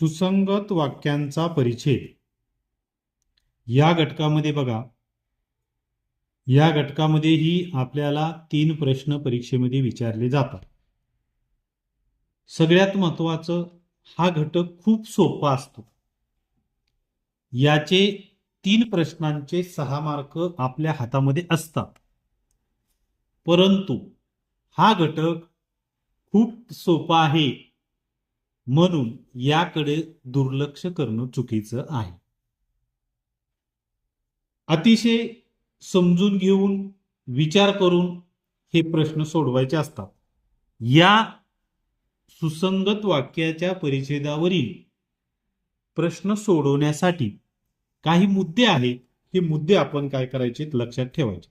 सुसंगत वाक्यांचा परिच्छेद. या घटकामध्ये बघा. या घटकामध्येही आपल्याला तीन प्रश्न परीक्षेमध्ये विचारले जातात. सगळ्यात महत्वाचं हा घटक खूप सोपा असतो. याचे तीन प्रश्नांचे सहा मार्क आपल्या हातामध्ये असतात. परंतु हा घटक खूप सोपा आहे. म्हणून याकडे दुर्लक्ष करणं चुकीचं आहे. अतिशय समजून घेऊन विचार करून हे प्रश्न सोडवायचे असतात. या सुसंगत वाक्याच्या परिच्छेदावरील प्रश्न सोडवण्यासाठी काही मुद्दे आहेत. हे मुद्दे आपण काय करायचे लक्षात ठेवायचे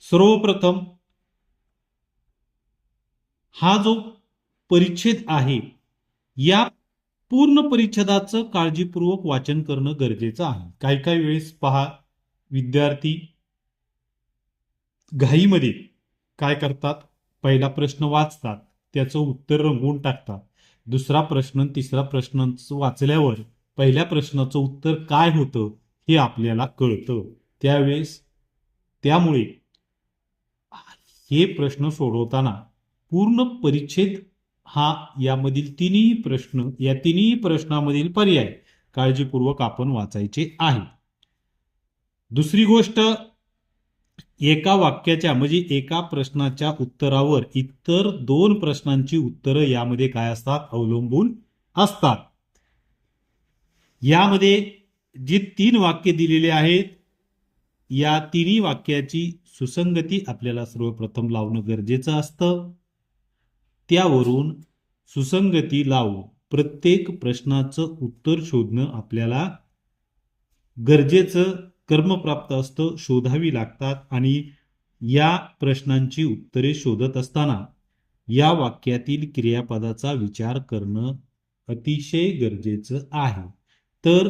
सर्वप्रथम हा जो परिच्छेद आहे या पूर्ण परिच्छेदाचं काळजीपूर्वक वाचन करणं गरजेचं आहे. काही काही वेळेस पहा विद्यार्थी घाईमध्ये काय करतात? पहिला प्रश्न वाचतात. त्याचं उत्तर रंगवून टाकतात. दुसरा प्रश्न तिसरा प्रश्न वाचल्यावर पहिल्या प्रश्नाचं उत्तर काय होतं हे आपल्याला कळतं. त्यावेळेस त्यामुळे हे प्रश्न सोडवताना पूर्ण परिच्छेद हा यामधील तिन्ही प्रश्न या तिन्ही प्रश्नामधील पर्याय काळजीपूर्वक आपण वाचायचे आहे. दुसरी गोष्ट एका वाक्याच्या म्हणजे एका प्रश्नाच्या उत्तरावर इतर दोन प्रश्नांची उत्तरं यामध्ये काय असतात? अवलंबून असतात. यामध्ये जी तीन वाक्य दिलेली आहेत या तिन्ही वाक्याची सुसंगती आपल्याला सर्वप्रथम लावणं गरजेचं असतं. त्यावरून सुसंगती लावू. प्रत्येक प्रश्नाचं उत्तर शोधणं आपल्याला गरजेचं कर्मप्राप्त असतं शोधावी लागतात आणि या प्रश्नांची उत्तरे शोधत असताना या वाक्यातील क्रियापदाचा विचार करणं अतिशय गरजेचं आहे. तर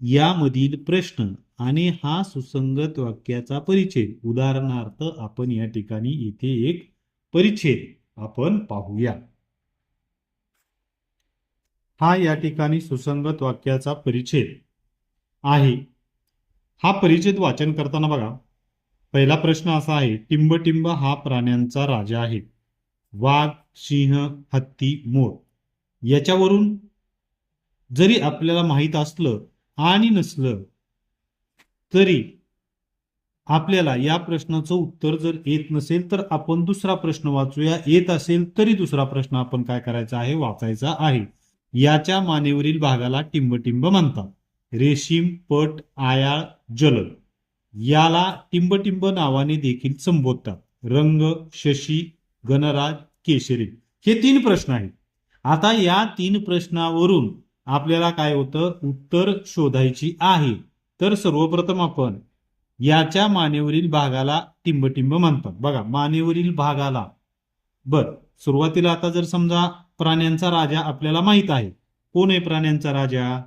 यामधील प्रश्न आणि हा सुसंगत वाक्याचा परिच्छेद उदाहरणार्थ आपण या ठिकाणी इथे एक परिच्छेद आपण पाहूया. हा या ठिकाणी सुसंगत वाक्याचा परिच्छेद आहे. हा परिच्छेद वाचन करताना बघा पहिला प्रश्न असा आहे टिंबटिंब हा प्राण्यांचा राजा आहे. वाघ सिंह हत्ती मोर. याच्यावरून जरी आपल्याला माहीत असलं आणि नसलं तरी आपल्याला या प्रश्नाचं उत्तर जर येत नसेल तर आपण दुसरा प्रश्न वाचूया. येत असेल तरी दुसरा प्रश्न आपण काय करायचा आहे? वाचायचा आहे. याच्या मानेवरील भागाला टिंबटिंब म्हणतात. रेशीम पट आयाळ जलद याला टिंबटिंब नावाने देखील संबोधतात. रंग शशी गणराज केशरी हे तीन प्रश्न आहेत. आता या तीन प्रश्नावरून आपल्याला काय होतं? उत्तर शोधायची आहे. तर सर्वप्रथम आपण याच्या मानेवरील भागाला टिंबटिंब म्हणतात. बघा मानेवरील भागाला. बर सुरुवातीला आता जर समजा प्राण्यांचा राजा आपल्याला माहीत आहे. कोण आहे प्राण्यांचा राजा?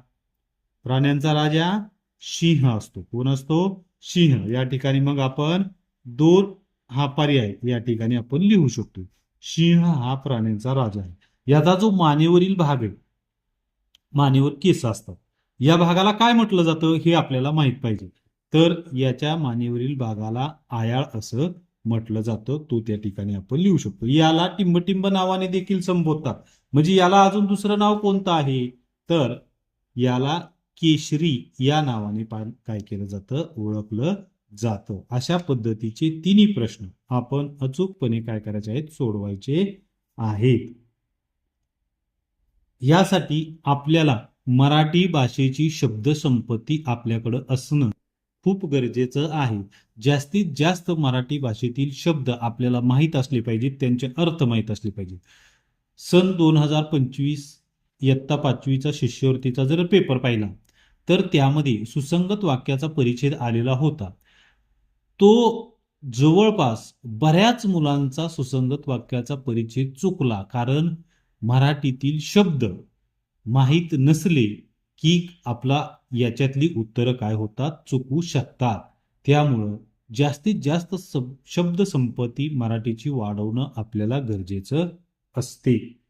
प्राण्यांचा राजा सिंह असतो. कोण असतो? सिंह. या ठिकाणी मग आपण दोन हा पर्याय या ठिकाणी आपण लिहू शकतो. सिंह हा प्राण्यांचा राजा आहे. याचा जो मानेवरील भाग आहे मानेवर केस असतात. या भागाला काय म्हटलं जातं हे आपल्याला माहीत पाहिजे. तर याच्या मानेवरील भागाला आयाळ असं म्हटलं जातं. तो त्या ठिकाणी आपण लिहू शकतो. याला टिंबटिंब नावाने देखील संबोधतात. म्हणजे याला अजून दुसरं नाव कोणतं आहे? तर याला केशरी या नावाने काय केलं जातं? ओळखलं जातं. अशा पद्धतीचे तिन्ही प्रश्न आपण अचूकपणे काय करायचे आहेत? सोडवायचे आहेत. यासाठी आपल्याला मराठी भाषेची शब्दसंपत्ती आपल्याकडं असणं खूप गरजेचं आहे. जास्तीत जास्त मराठी भाषेतील शब्द आपल्याला माहीत असले पाहिजेत त्यांचे अर्थ माहीत असले पाहिजेत सन दोन हजार पंचवीस इयत्ता पाचवीचा शिष्यवृत्तीचा जर पेपर पाहिला तर त्यामध्ये सुसंगत वाक्याचा परिच्छेद आलेला होता. तो जवळपास बऱ्याच मुलांचा सुसंगत वाक्याचा परिच्छेद चुकला कारण मराठीतील शब्द माहीत नसले की आपला याच्यातली उत्तरं काय होतात चुकू शकतात. त्यामुळं जास्तीत जास्त सब शब्द संपत्ती मराठीची वाढवणं आपल्याला गरजेचं असते.